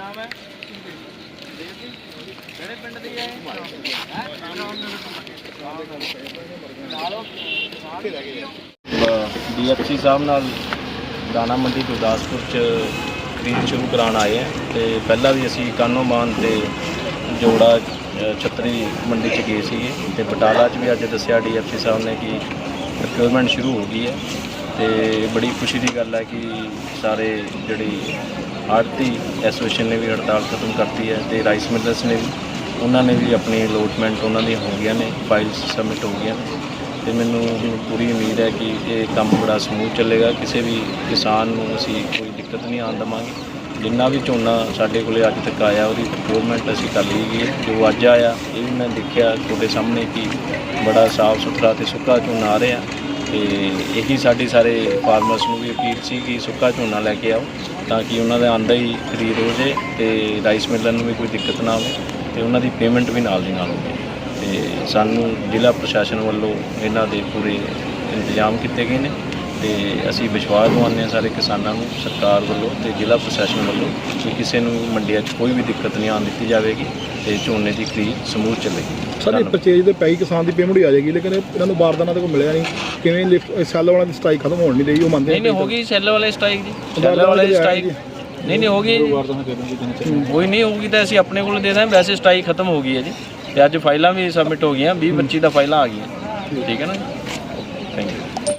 ਨਾਮ ਹੈ? ਦੇਵ ਡੀਐਫਸੀ ਸਾਹਿਬ ਨਾਲ ਦਾਣਾ ਮੰਡੀ ਗੁਰਦਾਸਪੁਰ ਚ ਖਰੀਦ ਸ਼ੁਰੂ ਕਰਾਉਣ ਆਏ ਆ ਤੇ ਪਹਿਲਾਂ ਵੀ ਅਸੀਂ ਕਾਨੋਮਾਨ ਤੇ ਜੋੜਾ ਛਤਰੀ ਮੰਡੀ ਚ ਗਏ ਸੀਗੇ ਤੇ ਬਟਾਲਾ ਚ ਵੀ ਅੱਜ ਦੱਸਿਆ ਡੀਐਫਸੀ ਸਾਹਿਬ ਨੇ ਕਿ ਪ੍ਰੋਕਿਊਰਮੈਂਟ ਸ਼ੁਰੂ ਹੋ ਗਈ ਹੈ। ਤੇ ਬੜੀ ਖੁਸ਼ੀ ਦੀ ਗੱਲ ਹੈ ਕਿ ਸਾਰੇ ਜਿਹੜੀ ਆੜਤੀ ਐਸੋਸੀਏਸ਼ਨ ਨੇ ਵੀ ਹੜਤਾਲ ਖਤਮ ਕਰਤੀ ਹੈ ਤੇ ਰਾਈਸ ਮਿਲਰਸ ਨੇ ਵੀ, ਉਹਨਾਂ ਨੇ ਵੀ ਆਪਣੀ ਅਲੋਟਮੈਂਟ ਉਹਨਾਂ ਦੀਆਂ ਹੋ ਗਈਆਂ ਨੇ ਫਾਈਲਸ ਸਬਮਿਟ ਹੋ ਗਈਆਂ ਨੇ। ਤੇ ਮੈਨੂੰ ਹੁਣ ਪੂਰੀ ਉਮੀਦ ਹੈ ਕਿ ਇਹ ਕੰਮ ਬੜਾ ਸਮੂਥ ਚੱਲੇਗਾ, ਕਿਸੇ ਵੀ ਕਿਸਾਨ ਨੂੰ ਅਸੀਂ ਕੋਈ ਦਿੱਕਤ ਨਹੀਂ ਆਉਣ ਦੇਵਾਂਗੇ। ਜਿੰਨਾ ਵੀ ਝੋਨਾ ਸਾਡੇ ਕੋਲੇ ਅੱਜ ਤੱਕ ਆਇਆ, ਉਹਦੀ ਪ੍ਰੋਕਿਊਰਮੈਂਟ ਅਸੀਂ ਕਰ ਲਈ ਗਈ ਹੈ। ਜੋ ਅੱਜ ਆਇਆ, ਇਹ ਵੀ ਮੈਂ ਦੇਖਿਆ ਤੁਹਾਡੇ ਸਾਹਮਣੇ ਕਿ ਬੜਾ ਸਾਫ਼ ਸੁਥਰਾ ਤੇ ਸੁੱਕਾ ਝੋਨਾ ਆ ਰਿਹਾ। ਤੇ ਇਹੀ ਸਾਡੀ ਸਾਰੇ ਫਾਰਮਰਸ ਨੂੰ ਵੀ ਅਪੀਲ ਸੀ ਕਿ ਸੁੱਕਾ ਝੋਨਾ ਲੈ ਕੇ ਆਓ ਤਾਂ ਕਿ ਉਹਨਾਂ ਦਾ ਆਂਦਾ ਹੀ ਖਰੀਦ ਹੋ ਜੇ ਤੇ ਰਾਈਸ ਮਿਲਰ ਨੂੰ ਵੀ ਕੋਈ ਦਿੱਕਤ ਨਾ ਆਵੇ ਤੇ ਉਹਨਾਂ ਦੀ ਪੇਮੈਂਟ ਵੀ ਨਾਲ ਦੀ ਨਾਲ ਹੋਵੇ। ਤੇ ਸਾਨੂੰ ਜ਼ਿਲ੍ਹਾ ਪ੍ਰਸ਼ਾਸਨ ਵੱਲੋਂ ਇਹਨਾਂ ਦੇ ਪੂਰੇ ਇੰਤਜ਼ਾਮ ਕੀਤੇ ਗਏ ਨੇ। ਤੇ ਅਸੀਂ ਵਿਸ਼ਵਾਸ ਦਿਵਾਉਂਦੇ ਹਾਂ ਸਾਰੇ ਕਿਸਾਨਾਂ ਨੂੰ ਸਰਕਾਰ ਵੱਲੋਂ ਤੇ ਜ਼ਿਲ੍ਹਾ ਪ੍ਰਸ਼ਾਸਨ ਵੱਲੋਂ ਕਿ ਕਿਸੇ ਨੂੰ ਮੰਡੀਆਂ 'ਚ ਕੋਈ ਵੀ ਦਿੱਕਤ ਨਹੀਂ ਆਉਣ ਦਿੱਤੀ ਜਾਵੇਗੀ ਤੇ ਝੋਨੇ ਦੀ ਖਰੀਦ ਸਮੂਥ ਚੱਲੇਗੀ। ਸਰ। ਪਰਚੇਜ ਦੇ ਪੈਈ ਕਿਸਾਨ ਦੀ ਪੇਮੈਂਟ ਹੀ ਆ ਜਾਏਗੀ ਲੇਕਿਨ ਇਹ- ਇਹਨਾਂ ਨੂੰ ਬਾਰਦਾਨਾ ਤੇ ਕੋਈ ਮਿਲਿਆ ਨਹੀਂ। ਕਿਵੇਂ ਲਿਫਟ ਸੈੱਲ ਵਾਲਾ ਦੀ ਸਟ੍ਰਾਈਕ ਖਤਮ ਹੋਣ ਨਹੀਂ ਰਹੀ ਉਹ ਮੰਨਦੇ ਨਹੀਂ ਨਹੀਂ ਹੋ ਗਈ ਸੈੱਲ ਵਾਲੇ ਸਟ੍ਰਾਈਕ ਜੀ ਸੈੱਲ ਵਾਲੇ ਸਟ੍ਰਾਈਕ। ਨਹੀਂ ਨਹੀਂ ਹੋ ਗਈ ਕੋਈ ਨਹੀਂ ਹੋਊਗੀ ਤਾਂ ਅਸੀਂ ਆਪਣੇ ਕੋਲ ਦੇ ਦਾਂ ਵੈਸੇ ਸਟ੍ਰਾਈਕ ਖਤਮ ਹੋ ਗਈ ਹੈ ਜੀ। ਤੇ ਅੱਜ ਫਾਈਲਾਂ ਵੀ ਸਬਮਿਟ ਹੋ ਗਈਆਂ 20 25 ਦਾ ਫਾਈਲਾਂ ਆ ਗਈਆਂ। ਠੀਕ ਹੈ ਨਾ ਜੀ?